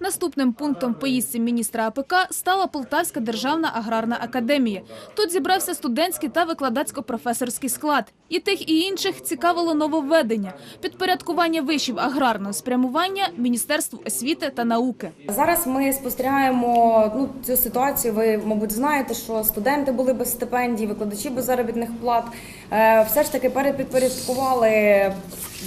Наступним пунктом поїздці міністра АПК стала Полтавська державна аграрна академія. Тут зібрався студентський та викладацько-професорський склад. І тих, і інших цікавило нововведення – підпорядкування вишів аграрного спрямування Міністерству освіти та науки. Зараз ми спостерігаємо ну, цю ситуацію. Ви, мабуть, знаєте, що студенти були без стипендій, викладачі без заробітних плат. Е, Все ж таки перепідпорядкували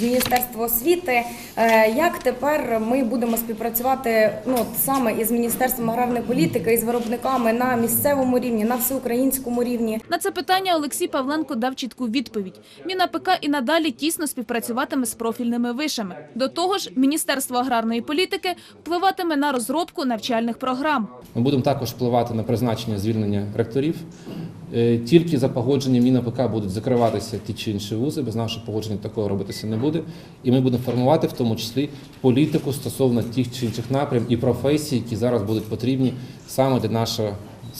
Міністерство освіти. Е, Як тепер ми будемо співпрацювати ну, саме із Міністерством аграрної політики, із виробниками на місцевому рівні, на всеукраїнському рівні? На це питання Олексій Павленко дав чітку відповідь. МінАПК і надалі тісно співпрацюватиме з профільними вишами. До того ж, Міністерство аграрної політики впливатиме на розробку навчальних програм. Ми будемо також впливати на призначення звільнення ректорів. Е, Тільки за погодженням МінАПК будуть закриватися ті чи інші вузи. Без нашого погодження такого робитися не буде. І ми будемо формувати в тому числі політику стосовно тих чи інших напрям і професій, які зараз будуть потрібні саме для нашого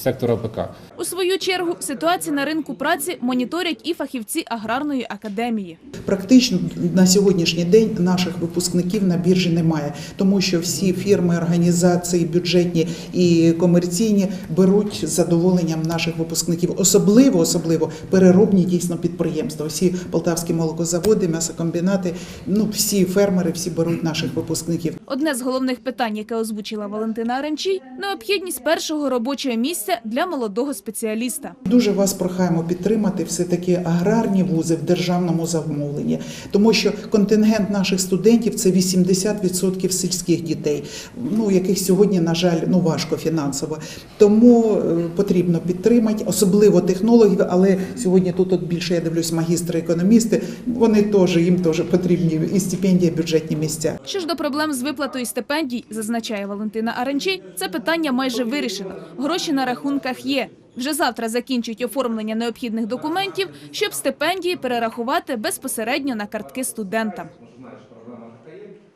сектора АПК. У свою чергу ситуацію на ринку праці моніторять і фахівці аграрної академії. Практично на сьогоднішній день наших випускників на біржі немає, тому що всі фірми, організації, бюджетні і комерційні беруть з задоволенням наших випускників, особливо особливо переробні дійсно підприємства. Всі полтавські молокозаводи, м'ясокомбінати, ну всі фермери, всі беруть наших випускників. Одне з головних питань, яке озвучила Валентина Аренчій – необхідність першого робочого місця для молодого спеціаліста. Дуже вас прохаємо підтримати все таки аграрні вузи в державному замовленні, тому що контингент наших студентів це 80% сільських дітей, ну яких сьогодні, на жаль, ну важко фінансово. Тому е, потрібно підтримати, особливо технологів. Але сьогодні тут от більше я дивлюсь, магістри, економісти. Вони теж їм теж потрібні і стипендії, бюджетні місця. Що ж до проблем з виплатою стипендій, зазначає Валентина Аренчій, це питання майже вирішено. Гроші на рахунках є. Вже завтра закінчить оформлення необхідних документів, щоб стипендії перерахувати безпосередньо на картки студентам.